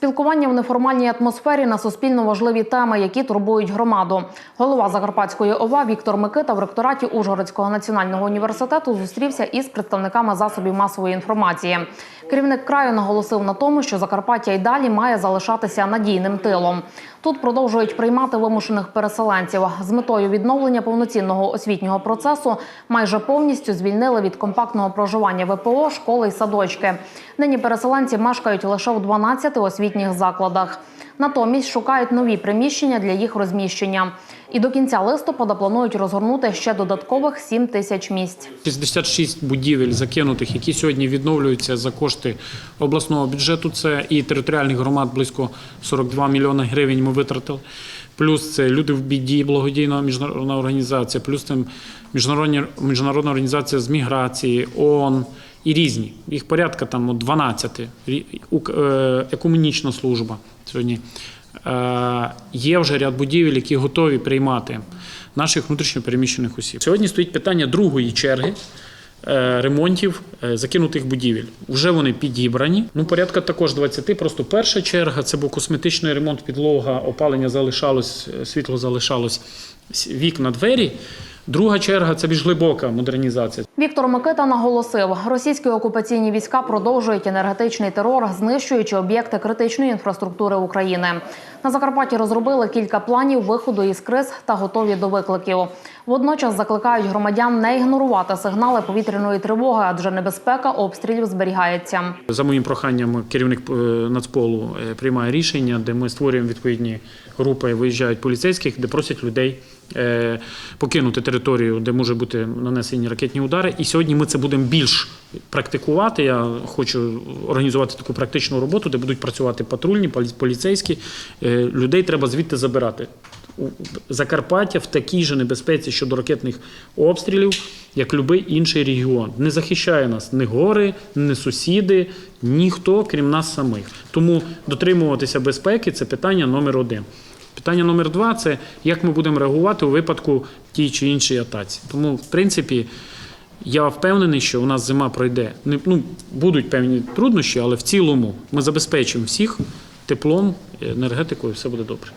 Спілкування в неформальній атмосфері на суспільно важливі теми, які турбують громаду. Голова Закарпатської ОВА Віктор Микита в ректораті Ужгородського національного університету зустрівся із представниками засобів масової інформації. Керівник краю наголосив на тому, що Закарпаття й далі має залишатися надійним тилом. Тут продовжують приймати вимушених переселенців з метою відновлення повноцінного освітнього процесу. Майже повністю звільнили від компактного проживання ВПО, школи й садочки. Нині переселенці мешкають лише у 12 освітніх закладах. Натомість шукають нові приміщення для їх розміщення. І до кінця листопада планують розгорнути ще додаткових 7 тисяч місць. 66 будівель закинутих, які сьогодні відновлюються за кошти обласного бюджету. Це і територіальних громад близько 42 мільйони гривень ми витратили. Плюс це люди в біді, благодійна міжнародна організація, плюс там міжнародні, міжнародна організація з міграції, ООН і різні. Їх порядка там от 12. Рі- ук- е, Екуменічна служба сьогодні. Е, Є вже ряд будівель, які готові приймати наших внутрішньопереміщених осіб. Сьогодні стоїть питання другої черги е, ремонтів закинутих будівель. Вже вони підібрані. Ну, порядка також 20. Просто перша черга це був косметичний ремонт, підлога, опалення залишалось, світло залишалось, вікна, двері. Друга черга це більш глибока модернізація. Віктор Микита наголосив, російські окупаційні війська продовжують енергетичний терор, знищуючи об'єкти критичної інфраструктури України. На Закарпатті розробили кілька планів виходу із криз та готові до викликів. Водночас закликають громадян не ігнорувати сигнали повітряної тривоги, адже небезпека обстрілів зберігається. За моїм проханням, керівник е, Нацполу е, приймає рішення, де ми створюємо відповідні групи, виїжджають поліцейських, де просять людей покинути територію, де може бути нанесені ракетні удари. І сьогодні ми це будемо більш практикувати. Я хочу організувати таку практичну роботу, де будуть працювати патрульні, поліцейські. Е, Людей треба звідти забирати. Закарпаття в такій же небезпеці щодо ракетних обстрілів, як будь-який інший регіон. Не захищає нас ні гори, ні сусіди, ніхто, крім нас самих. Тому дотримуватися безпеки це питання номер один. Питання номер два це як ми будемо реагувати у випадку тій чи іншій атаці. Тому, в принципі, я впевнений, що у нас зима пройде. Не- Ну, будуть певні труднощі, але в цілому ми забезпечимо всіх теплом, енергетикою, все буде добре.